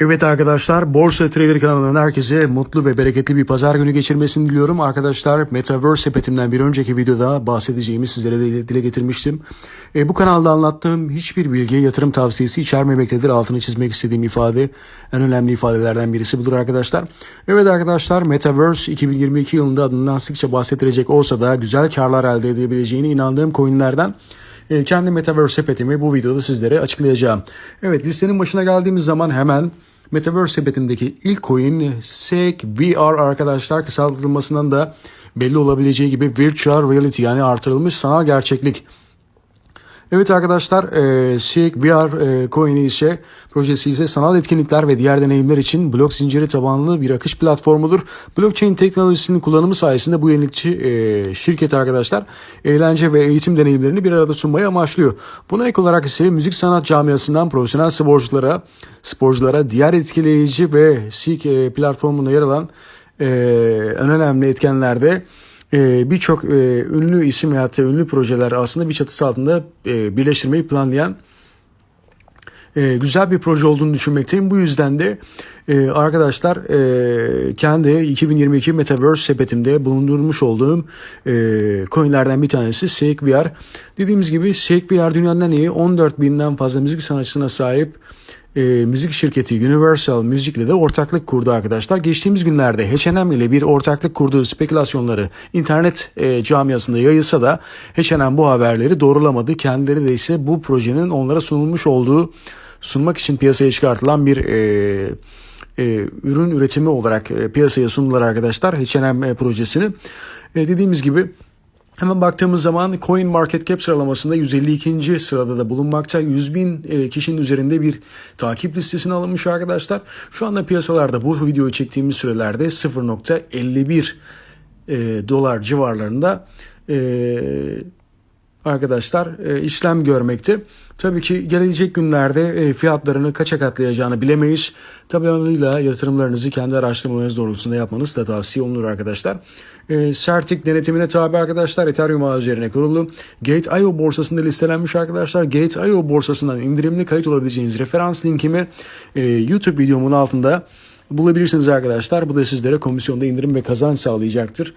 Evet arkadaşlar Borsa Trader kanalından herkese mutlu ve bereketli bir pazar günü geçirmesini diliyorum. Arkadaşlar Metaverse sepetimden bir önceki videoda bahsedeceğimi sizlere de dile getirmiştim. E, bu kanalda anlattığım hiçbir bilgi yatırım tavsiyesi içermemektedir. Altını çizmek istediğim ifade en önemli ifadelerden birisi budur arkadaşlar. Evet arkadaşlar Metaverse 2022 yılında adından sıkça bahsedilecek olsa da güzel karlar elde edebileceğine inandığım coinlerden e, kendi Metaverse sepetimi bu videoda sizlere açıklayacağım. Evet listenin başına geldiğimiz zaman hemen Metaverse sepetindeki ilk coin SEG VR arkadaşlar kısaltılmasından da belli olabileceği gibi Virtual Reality yani artırılmış sanal gerçeklik. Evet arkadaşlar e, SEG VR e, coin'i ise projesi ise sanal etkinlikler ve diğer deneyimler için blok zinciri tabanlı bir akış platformudur. Blockchain teknolojisinin kullanımı sayesinde bu yenilikçi e, şirket arkadaşlar eğlence ve eğitim deneyimlerini bir arada sunmayı amaçlıyor. Buna ek olarak ise müzik sanat camiasından profesyonel sporculara, sporculara diğer etkileyici ve SEG e, platformunda yer alan e, önemli etkenlerde e, birçok e, ünlü isim veya ünlü projeler aslında bir çatısı altında e, birleştirmeyi planlayan e, güzel bir proje olduğunu düşünmekteyim. Bu yüzden de arkadaşlar kendi 2022 Metaverse sepetimde bulundurmuş olduğum e, coinlerden bir tanesi Shake VR. Dediğimiz gibi Shake VR dünyanın en iyi 14 binden fazla müzik sanatçısına sahip e, müzik şirketi Universal Music ile de ortaklık kurdu arkadaşlar. Geçtiğimiz günlerde H&M ile bir ortaklık kurduğu spekülasyonları internet e, camiasında yayılsa da H&M bu haberleri doğrulamadı. Kendileri de ise bu projenin onlara sunulmuş olduğu sunmak için piyasaya çıkartılan bir e, e, ürün üretimi olarak e, piyasaya sundular arkadaşlar H&M projesini. E, dediğimiz gibi Hemen baktığımız zaman Coin Market Cap sıralamasında 152. sırada da bulunmakta. 100 bin e, kişinin üzerinde bir takip listesine alınmış arkadaşlar. Şu anda piyasalarda bu videoyu çektiğimiz sürelerde 0.51 e, dolar civarlarında e, arkadaşlar e, işlem görmekte. Tabii ki gelecek günlerde e, fiyatlarını kaça katlayacağını bilemeyiz. Tabii onunla yatırımlarınızı kendi araştırmalarınız doğrultusunda yapmanız da tavsiye olunur arkadaşlar. E, Certic denetimine tabi arkadaşlar Ethereum ağı üzerine kurulu. Gate.io borsasında listelenmiş arkadaşlar. Gate.io borsasından indirimli kayıt olabileceğiniz referans linkimi YouTube videomun altında bulabilirsiniz arkadaşlar. Bu da sizlere komisyonda indirim ve kazanç sağlayacaktır.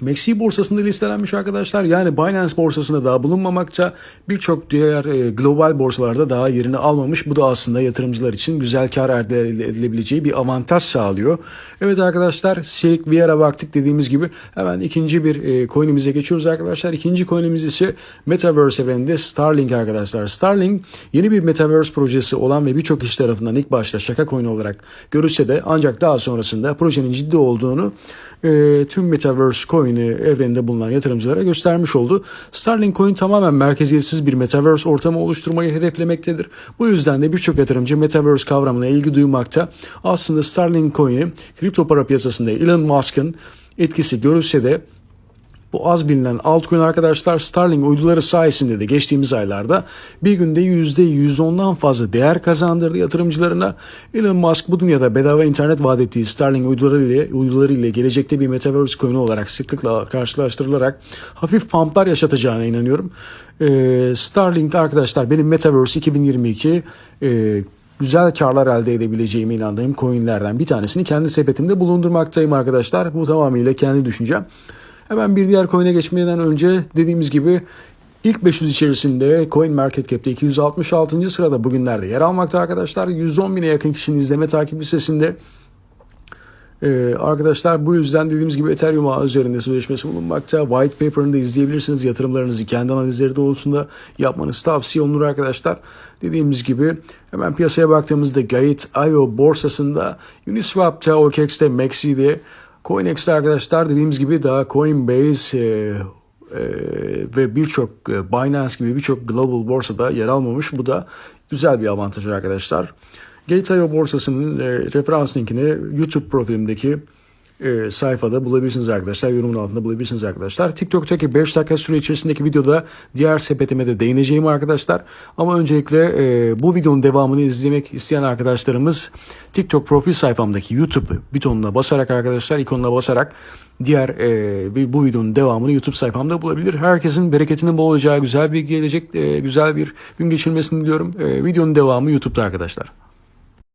Maxi borsasında listelenmiş arkadaşlar. Yani Binance borsasında daha bulunmamakta. Birçok diğer e, global borsalarda daha yerini almamış. Bu da aslında yatırımcılar için güzel kar elde edilebileceği bir avantaj sağlıyor. Evet arkadaşlar Silk VR'a baktık dediğimiz gibi hemen ikinci bir e, coin'imize geçiyoruz arkadaşlar. İkinci coin'imiz ise Metaverse evreninde Starlink arkadaşlar. Starlink yeni bir Metaverse projesi olan ve birçok kişi tarafından ilk başta şaka coin olarak görülse de ancak daha sonrasında projenin ciddi olduğunu e, tüm Metaverse coin'i evreninde bulunan yatırımcılara göstermiş oldu. Starlink coin tamamen merkeziyetsiz bir Metaverse ortamı oluşturmayı hedeflemektedir. Bu yüzden de birçok yatırımcı Metaverse kavramına ilgi duymakta. Aslında Starlink coin'i kripto para piyasasında Elon Musk'ın etkisi görülse de bu az bilinen altcoin arkadaşlar Starlink uyduları sayesinde de geçtiğimiz aylarda bir günde %110'dan fazla değer kazandırdı yatırımcılarına. Elon Musk bu dünyada bedava internet vaat ettiği Starlink uyduları ile, uyduları ile gelecekte bir Metaverse coin olarak sıklıkla karşılaştırılarak hafif pumplar yaşatacağına inanıyorum. Ee, Starlink arkadaşlar benim Metaverse 2022 e, güzel karlar elde edebileceğime inandığım coinlerden bir tanesini kendi sepetimde bulundurmaktayım arkadaşlar. Bu tamamıyla kendi düşüncem. Hemen bir diğer coin'e geçmeden önce dediğimiz gibi ilk 500 içerisinde Coin Market Cap'te 266. sırada bugünlerde yer almakta arkadaşlar. 110 bine yakın kişinin izleme takip listesinde. Ee, arkadaşlar bu yüzden dediğimiz gibi Ethereum ağı üzerinde sözleşmesi bulunmakta. White Paper'ını da izleyebilirsiniz. Yatırımlarınızı kendi analizleri doğrultusunda yapmanız tavsiye olunur arkadaşlar. Dediğimiz gibi hemen piyasaya baktığımızda Gate.io borsasında Uniswap'ta, OKEX'te, Maxi'de CoinEx'te arkadaşlar dediğimiz gibi daha Coinbase e, e, ve birçok e, Binance gibi birçok global borsada yer almamış. Bu da güzel bir avantaj arkadaşlar. Gate.io borsasının e, referans linkini YouTube profilimdeki e, sayfada bulabilirsiniz arkadaşlar. Yorumun altında bulabilirsiniz arkadaşlar. TikTok'taki 5 dakika süre içerisindeki videoda diğer sepetime de değineceğim arkadaşlar. Ama öncelikle e, bu videonun devamını izlemek isteyen arkadaşlarımız TikTok profil sayfamdaki YouTube butonuna basarak arkadaşlar ikonuna basarak diğer e, bu videonun devamını YouTube sayfamda bulabilir. Herkesin bereketinin bol olacağı güzel bir gelecek, e, güzel bir gün geçirmesini diliyorum. E, videonun devamı YouTube'da arkadaşlar.